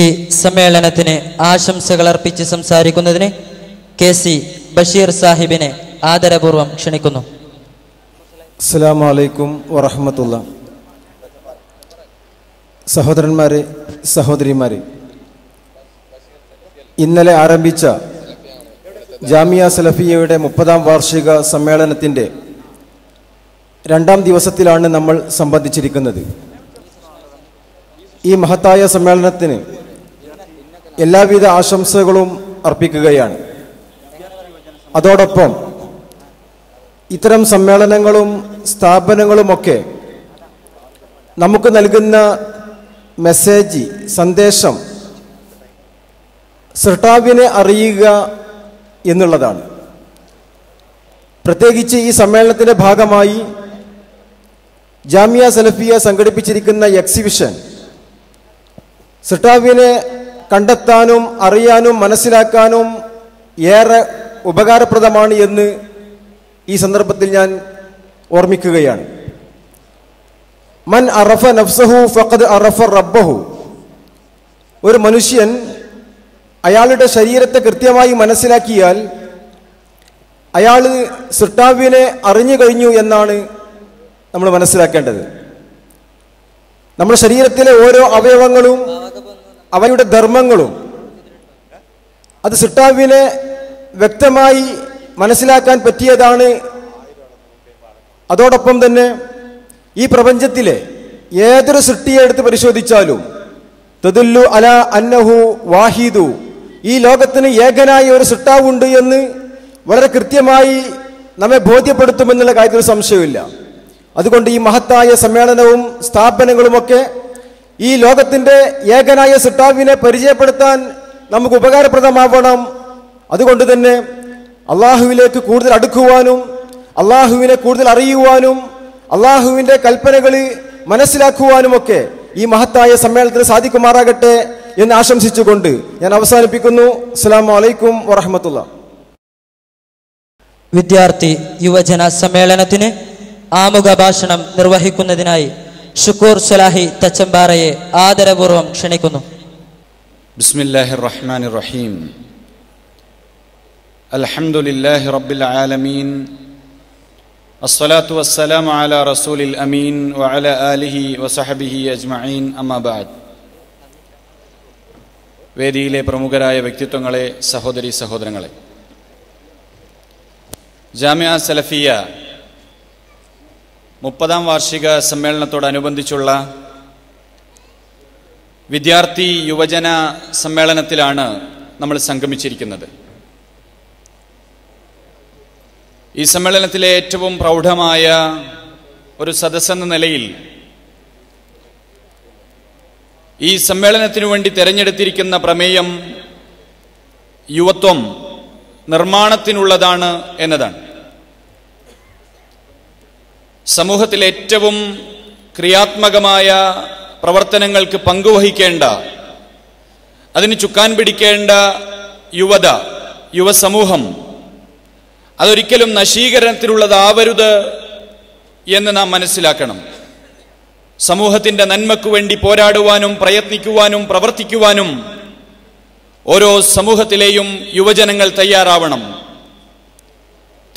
ഈ സമ്മേളനത്തിന് ആശംസകൾ അർപ്പിച്ച് സംസാരിക്കുന്നതിന് കെ സി ബഷീർ സാഹിബിനെ ആദരപൂർവം ക്ഷണിക്കുന്നു. അസ്സാം വലൈക്കും വറഹമത്തുള്ള. സഹോദരന്മാരെ സഹോദരിമാരെ ഇന്നലെ ആരംഭിച്ച ജാമിയ സലഫിയയുടെ മുപ്പതാം വാർഷിക സമ്മേളനത്തിന്റെ രണ്ടാം ദിവസത്തിലാണ് നമ്മൾ സംബന്ധിച്ചിരിക്കുന്നത്. ഈ മഹത്തായ സമ്മേളനത്തിന് എല്ലാവിധ ആശംസകളും അർപ്പിക്കുകയാണ്. അതോടൊപ്പം ഇത്തരം സമ്മേളനങ്ങളും സ്ഥാപനങ്ങളുമൊക്കെ നമുക്ക് നൽകുന്ന മെസ്സേജ് സന്ദേശം സൃഷ്ടാവിനെ അറിയുക എന്നുള്ളതാണ്. പ്രത്യേകിച്ച് ഈ സമ്മേളനത്തിന്റെ ഭാഗമായി ജാമിയ സലഫിയ സംഘടിപ്പിച്ചിരിക്കുന്ന എക്സിബിഷൻ സൃഷ്ടാവിനെ കണ്ടെത്താനും അറിയാനും മനസ്സിലാക്കാനും ഏറെ ഉപകാരപ്രദമാണ് എന്ന് ഈ സന്ദർഭത്തിൽ ഞാൻ ഓർമ്മിക്കുകയാണ്. മൻ അറഫ നഫ്സഹു ഫഖദ് അറഫ റബ്ബഹു. ഒരു മനുഷ്യൻ അയാളുടെ ശരീരത്തെ കൃത്യമായി മനസ്സിലാക്കിയാൽ അയാൾ സൃഷ്ടാവിനെ അറിഞ്ഞു കഴിഞ്ഞു എന്നാണ് നമ്മൾ മനസ്സിലാക്കേണ്ടത്. നമ്മുടെ ശരീരത്തിലെ ഓരോ അവയവങ്ങളും അവയുടെ ധർമ്മങ്ങളും അത് സൃഷ്ടാവിനെ വ്യക്തമായി മനസ്സിലാക്കാൻ പറ്റിയതാണ്. അതോടൊപ്പം തന്നെ ഈ പ്രപഞ്ചത്തിലെ ഏതൊരു സൃഷ്ടിയെ എടുത്ത് പരിശോധിച്ചാലും തതുല്ലു അല അന്നഹു വാഹിദു ഈ ലോകത്തിന് ഏകനായ ഒരു സൃഷ്ടാവുണ്ട് എന്ന് വളരെ കൃത്യമായി നമ്മെ ബോധ്യപ്പെടുത്തുമെന്നുള്ള കാര്യത്തിൽ സംശയമില്ല അതുകൊണ്ട് ഈ മഹത്തായ സമ്മേളനവും സ്ഥാപനങ്ങളുമൊക്കെ ഈ ലോകത്തിന്റെ ഏകനായ സിട്ടാവിനെ പരിചയപ്പെടുത്താൻ നമുക്ക് ഉപകാരപ്രദമാവണം. അതുകൊണ്ട് തന്നെ അള്ളാഹുവിലേക്ക് കൂടുതൽ അടുക്കുവാനും അള്ളാഹുവിനെ കൂടുതൽ അറിയുവാനും അള്ളാഹുവിന്റെ കൽപ്പനകൾ മനസ്സിലാക്കുവാനുമൊക്കെ ഈ മഹത്തായ സമ്മേളനത്തിന് സാധിക്കുമാറാകട്ടെ എന്ന് ആശംസിച്ചുകൊണ്ട് ഞാൻ അവസാനിപ്പിക്കുന്നു. അസ്സാം വലൈക്കും വറഹമത്തുള്ള. വിദ്യാർത്ഥി യുവജന സമ്മേളനത്തിന് ആമുഖ ഭാഷണം നിർവഹിക്കുന്നതിനായി ഷുക്കൂർ സലാഹി തച്ചമ്പാറയെ ആദരപൂർവ്വം ക്ഷണിക്കുന്നു بسم الله الرحمن الرحيم الحمد لله رب العالمين الصلاة والسلام على رسول الأمين وعلى آله وصحبه أجمعين أما بعد വേദിയിലെ പ്രമുഖരായ വ്യക്തിത്വങ്ങളെ സഹോദരി സഹോദരങ്ങളെ ജാമ്യ സലഫിയ മുപ്പതാം വാർഷിക സമ്മേളനത്തോടനുബന്ധിച്ചുള്ള വിദ്യാർത്ഥി യുവജന സമ്മേളനത്തിലാണ് നമ്മൾ സംഗമിച്ചിരിക്കുന്നത്. ഈ സമ്മേളനത്തിലെ ഏറ്റവും പ്രൗഢമായ ഒരു സദസ്സെന്ന നിലയിൽ ഈ സമ്മേളനത്തിനു വേണ്ടി തെരഞ്ഞെടുത്തിരിക്കുന്ന പ്രമേയം യുവത്വം നിർമ്മാണത്തിനുള്ളതാണ് എന്നതാണ്. സമൂഹത്തിൽ ഏറ്റവും ക്രിയാത്മകമായ പ്രവർത്തനങ്ങൾക്ക് പങ്കുവഹിക്കേണ്ട അതിന് ചുക്കാൻ പിടിക്കേണ്ട യുവത യുവസമൂഹം അതൊരിക്കലും നശീകരണത്തിലുള്ളതാവരുത് എന്ന് നാം മനസ്സിലാക്കണം. സമൂഹത്തിന്റെ നന്മയ്ക്കു വേണ്ടി പോരാടുവാനും പ്രയത്നിക്കുവാനും പ്രവർത്തിക്കുവാനും ഓരോ സമൂഹത്തിലെയും യുവജനങ്ങൾ തയ്യാറാവണം.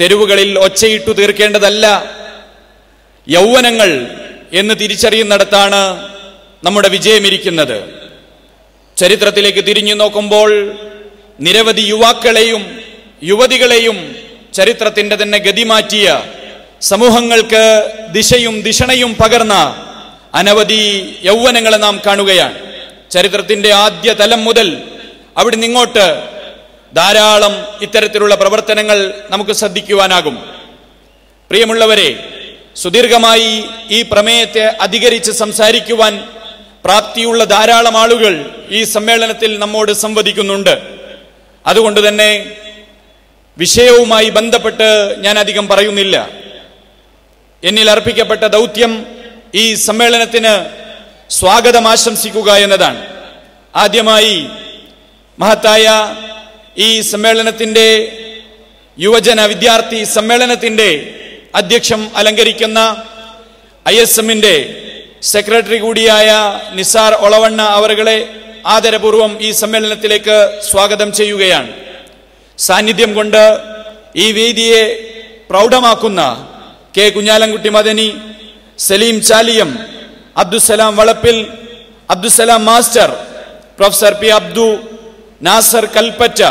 തെരുവുകളിൽ ഒച്ചയിട്ടു തീർക്കേണ്ടതല്ല. യൗവനങ്ങൾ എന്ന് തിരിച്ചറിയുന്നിടത്താണ് നമ്മുടെ വിജയമിരിക്കുന്നത്. ചരിത്രത്തിലേക്ക് തിരിഞ്ഞു നോക്കുമ്പോൾ നിരവധി യുവാക്കളെയും യുവതികളെയും ചരിത്രത്തിന്റെ തന്നെ ഗതിമാറ്റിയ സമൂഹങ്ങൾക്ക് ദിശയും ദിഷണയും പകർന്ന അനവധി യൗവനങ്ങളെ നാം കാണുകയാണ്. ചരിത്രത്തിന്റെ ആദ്യ തലം മുതൽ അവിടെ നിങ്ങോട്ട് ധാരാളം ഇത്തരത്തിലുള്ള പ്രവർത്തനങ്ങൾ നമുക്ക് ശ്രദ്ധിക്കുവാനാകും. പ്രിയമുള്ളവരെ സുദീർഘമായി ഈ പ്രമേയത്തെ അധികരിച്ച് സംസാരിക്കുവാൻ പ്രാപ്തിയുള്ള ധാരാളം ആളുകൾ ഈ സമ്മേളനത്തിൽ നമ്മോട് സംവദിക്കുന്നുണ്ട്. അതുകൊണ്ട് തന്നെ വിഷയവുമായി ബന്ധപ്പെട്ട് ഞാൻ അധികം പറയുന്നില്ല. എന്നിൽ അർപ്പിക്കപ്പെട്ട ദൗത്യം ഈ സമ്മേളനത്തിന് സ്വാഗതം ആശംസിക്കുക എന്നതാണ്. ആദ്യമായി മഹത്തായ ഈ സമ്മേളനത്തിന്റെ യുവജന വിദ്യാർത്ഥി സമ്മേളനത്തിന്റെ അധ്യക്ഷം അലങ്കരിക്കുന്ന ഐ എസ് എമ്മിന്റെ സെക്രട്ടറി കൂടിയായ നിസാർ ഒളവണ്ണ അവറുകളെ ആദരപൂർവം ഈ സമ്മേളനത്തിലേക്ക് സ്വാഗതം ചെയ്യുകയാണ്. സാന്നിധ്യം കൊണ്ട് ഈ വേദിയെ പ്രൗഢമാക്കുന്ന K Kunhalankutty Madani Saleem Chaliyam Abdussalam Valappil Abdussalam master professor P Abdu Nasar Kalpetta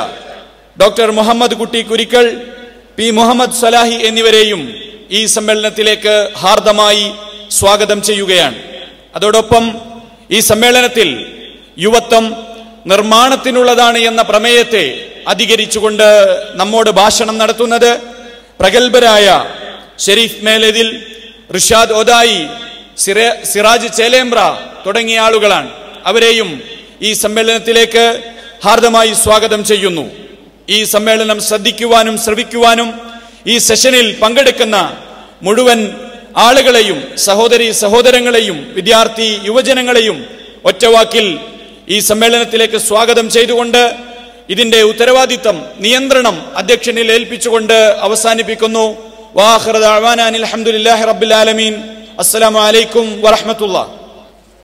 doctor Muhammad Kutty Kurikkal P Muhammad Salahi എന്നിവരെയും ഈ സമ്മേളനത്തിലേക്ക് ഹാർദമായി സ്വാഗതം ചെയ്യുകയാണ്. അതോടൊപ്പം ഈ സമ്മേളനത്തിൽ യുവത്വം നിർമ്മാണത്തിനുള്ളതാണ് എന്ന പ്രമേയത്തെ അധികരിച്ചുകൊണ്ട് നമ്മോട് ഭാഷണം നടത്തുന്നത് പ്രഗത്ഭരായ ഷെരീഫ് മേലതിൽ റിഷാദ് ഒദായി സിറാജ് ചേലേമ്പ്ര തുടങ്ങിയ ആളുകളാണ്. അവരെയും ഈ സമ്മേളനത്തിലേക്ക് ഹാർദമായി സ്വാഗതം ചെയ്യുന്നു. ഈ സമ്മേളനം ശ്രദ്ധിക്കുവാനും ശ്രവിക്കുവാനും ഈ സെഷനിൽ പങ്കെടുക്കുന്ന മുഴുവൻ ആളുകളെയും സഹോദരി സഹോദരങ്ങളെയും വിദ്യാർത്ഥി യുവജനങ്ങളെയും ഒറ്റവാക്കിൽ ഈ സമ്മേളനത്തിലേക്ക് സ്വാഗതം ചെയ്തുകൊണ്ട് ഇതിന്റെ ഉത്തരവാദിത്തം നിയന്ത്രണം അധ്യക്ഷനിൽ ഏൽപ്പിച്ചുകൊണ്ട് അവസാനിപ്പിക്കുന്നു. വാഹൃദ് അൽഹംദുലില്ലാഹി റബ്ബിൽ ആലമീൻ. അസ്സലാമു അലൈക്കും വറഹ്മത്തുള്ളാഹി.